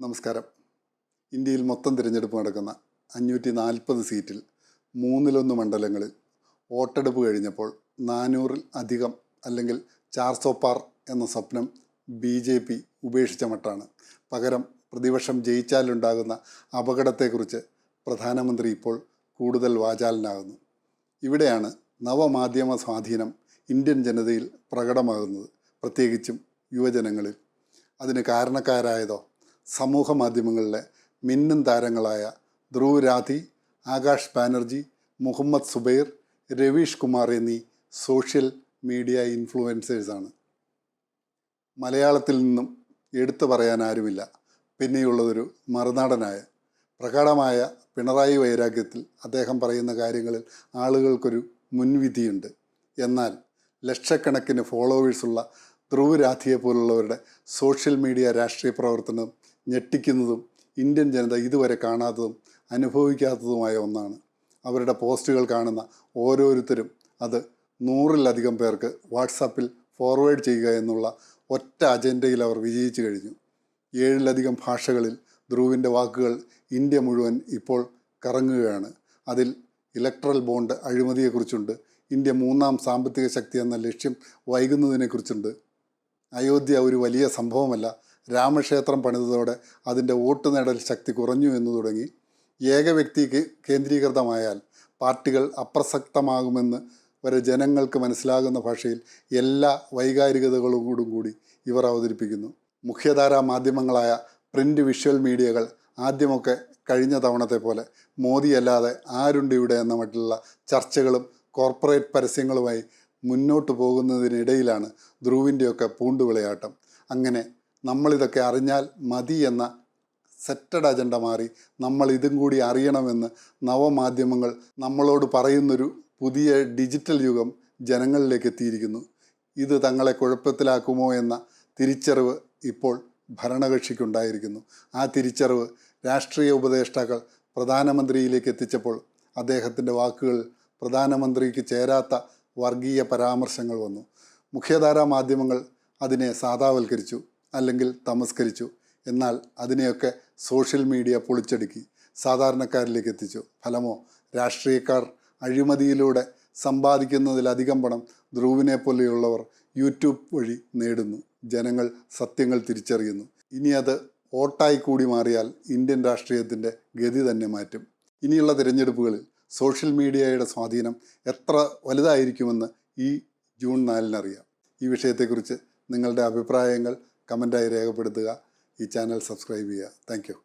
നമസ്കാരം. ഇന്ത്യയിൽ മൊത്തം തിരഞ്ഞെടുപ്പ് നടക്കുന്ന അഞ്ഞൂറ്റി നാൽപ്പത് സീറ്റിൽ മൂന്നിലൊന്ന് മണ്ഡലങ്ങളിൽ വോട്ടെടുപ്പ് കഴിഞ്ഞപ്പോൾ നാനൂറിൽ അധികം അല്ലെങ്കിൽ ചാർസോ പാർ എന്ന സ്വപ്നം ബി ജെ പി ഉപേക്ഷിച്ച മട്ടാണ്. പകരം പ്രതിപക്ഷം ജയിച്ചാലുണ്ടാകുന്ന അപകടത്തെക്കുറിച്ച് പ്രധാനമന്ത്രി ഇപ്പോൾ കൂടുതൽ വാചാലനാകുന്നു. ഇവിടെയാണ് നവമാധ്യമ സ്വാധീനം ഇന്ത്യൻ ജനതയിൽ പ്രകടമാകുന്നത് പ്രത്യേകിച്ചും യുവജനങ്ങളിൽ. അതിന് കാരണക്കാരായതോ സമൂഹ മാധ്യമങ്ങളിലെ മിന്നും താരങ്ങളായ ധ്രുവ് രാധി ആകാശ് ബാനർജി മുഹമ്മദ് സുബൈർ രവീഷ് കുമാർ എന്നീ സോഷ്യൽ മീഡിയ ഇൻഫ്ലുവൻസേഴ്സാണ് മലയാളത്തിൽ നിന്നും എടുത്തു പറയാൻ ആരുമില്ല. പിന്നെയുള്ളതൊരു മറുനാടനായ പ്രകടമായ പിണറായി വൈരാഗ്യത്തിൽ അദ്ദേഹം പറയുന്ന കാര്യങ്ങളിൽ ആളുകൾക്കൊരു മുൻവിധിയുണ്ട്. എന്നാൽ ലക്ഷക്കണക്കിന് ഫോളോവേഴ്സുള്ള ധ്രുവ് രാധിയെ പോലുള്ളവരുടെ സോഷ്യൽ മീഡിയ രാഷ്ട്രീയ പ്രവർത്തനം ഞെട്ടിക്കുന്നതും ഇന്ത്യൻ ജനത ഇതുവരെ കാണാത്തതും അനുഭവിക്കാത്തതുമായ ഒന്നാണ്. അവരുടെ പോസ്റ്റുകൾ കാണുന്ന ഓരോരുത്തരും അത് നൂറിലധികം പേർക്ക് വാട്സാപ്പിൽ ഫോർവേഡ് ചെയ്യുക എന്നുള്ള ഒറ്റ അജണ്ടയിൽ അവർ വിജയിച്ചു കഴിഞ്ഞു. ഏഴിലധികം ഭാഷകളിൽ ധ്രുവിന്റെ വാക്കുകൾ ഇന്ത്യ മുഴുവൻ ഇപ്പോൾ കറങ്ങുകയാണ്. അതിൽ ഇലക്ട്രൽ ബോണ്ട് അഴിമതിയെക്കുറിച്ചുണ്ട് ഇന്ത്യ മൂന്നാം സാമ്പത്തിക ശക്തി എന്ന ലക്ഷ്യം വൈകുന്നതിനെക്കുറിച്ചുണ്ട്. അയോധ്യ ഒരു വലിയ സംഭവമല്ല രാമക്ഷേത്രം പണിതതോടെ അതിന്റെ വോട്ട് നേടൽ ശക്തി കുറഞ്ഞു എന്ന് തുടങ്ങി. ഏക വ്യക്തിക്ക് കേന്ദ്രീകൃതമായാൽ പാർട്ടികൾ അപ്രസക്തമാകുമെന്ന് വരെ ജനങ്ങൾക്ക് മനസ്സിലാകുന്ന ഭാഷയിൽ എല്ലാ വൈകാരികതകളോടും കൂടി ഇവർ അവതരിപ്പിക്കുന്നു. മുഖ്യധാരാ മാധ്യമങ്ങളായ പ്രിന്റ് വിഷ്വൽ മീഡിയകൾ ആദ്യമൊക്കെ കഴിഞ്ഞ തവണത്തെ പോലെ മോദിയല്ലാതെ ആരുണ്ട് ഇവിടെ എന്ന മറ്റുള്ള ചർച്ചകളും കോർപ്പറേറ്റ് പരസ്യങ്ങളുമായി മുന്നോട്ട് പോകുന്നതിനിടയിലാണ് ധ്രുവിന്റെയൊക്കെ പൂണ്ടുവിളയാട്ടം. അങ്ങനെ നമ്മളിതൊക്കെ അറിഞ്ഞാൽ മതി എന്ന സെറ്റഡ് അജണ്ട മാറി നമ്മൾ ഇതും കൂടി അറിയണമെന്ന് നവമാധ്യമങ്ങൾ നമ്മളോട് പറയുന്നൊരു പുതിയ ഡിജിറ്റൽ യുഗം ജനങ്ങളിലേക്ക് എത്തിയിരിക്കുന്നു. ഇത് തങ്ങളെ കുഴപ്പത്തിലാക്കുമോ എന്ന തിരിച്ചറിവ് ഇപ്പോൾ ഭരണകക്ഷിക്കുണ്ടായിരിക്കുന്നു. ആ തിരിച്ചറിവ് രാഷ്ട്രീയ ഉപദേഷ്ടാക്കൾ പ്രധാനമന്ത്രിയിലേക്ക് എത്തിച്ചപ്പോൾ അദ്ദേഹത്തിന്റെ വാക്കുകൾ പ്രധാനമന്ത്രിക്ക് ചേരാത്ത വർഗീയ പരാമർശങ്ങൾ വന്നു. മുഖ്യധാരാ മാധ്യമങ്ങൾ അതിനെ സാധാവൽക്കരിച്ചു. അല്ലെങ്കിൽ തമസ്കരിച്ചു. എന്നാൽ അതിനെയൊക്കെ സോഷ്യൽ മീഡിയ പൊളിച്ചടുക്കി സാധാരണക്കാരിലേക്ക് എത്തിച്ചു. ഫലമോ രാഷ്ട്രീയക്കാർ അഴിമതിയിലൂടെ സമ്പാദിക്കുന്നതിലധികം പണം ധ്രുവിനെ പോലെയുള്ളവർ യൂട്യൂബ് വഴി നേടുന്നു. ജനങ്ങൾ സത്യങ്ങൾ തിരിച്ചറിയുന്നു. ഇനി അത് വോട്ടായി കൂടി മാറിയാൽ ഇന്ത്യൻ രാഷ്ട്രീയത്തിന്റെ ഗതി തന്നെ മാറ്റും. ഇനിയുള്ള തിരഞ്ഞെടുപ്പുകളിൽ സോഷ്യൽ മീഡിയയുടെ സ്വാധീനം എത്ര വലുതായിരിക്കുമെന്ന് ഈ ജൂൺ നാലിനറിയാം. ഈ വിഷയത്തെക്കുറിച്ച് നിങ്ങളുടെ അഭിപ്രായങ്ങൾ കമന്റായി രേഖപ്പെടുത്തുക. ഈ ചാനൽ സബ്സ്ക്രൈബ് ചെയ്യുക. താങ്ക്